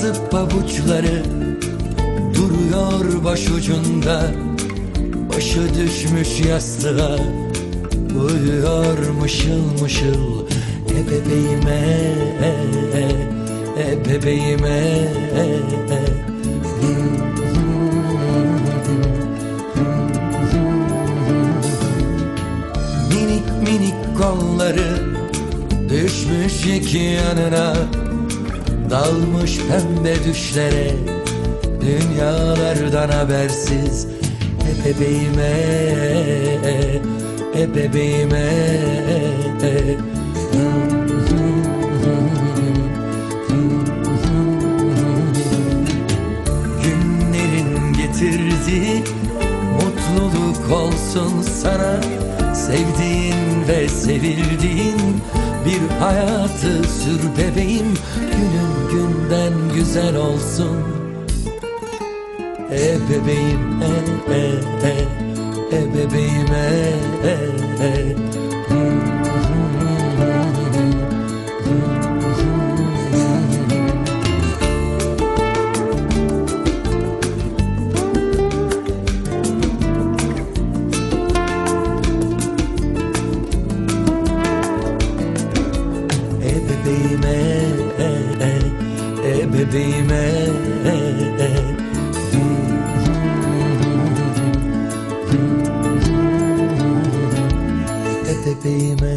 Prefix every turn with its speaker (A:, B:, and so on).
A: Kırmızı pabuçları duruyor başucunda. Başı düşmüş yastığa Uyuyor mışıl mışıl E bebeğime. Minik minik kolları Düşmüş iki yanına Dalmış pembe düşlere Dünyalardan habersiz E bebeğime E bebeğime Günlerin getirdiği Olsun sana Sevdiğin ve sevildiğin Bir hayatı sür bebeğim. Günün günden güzel olsun. E bebeğim e e e E bebeğim e e E bebeğime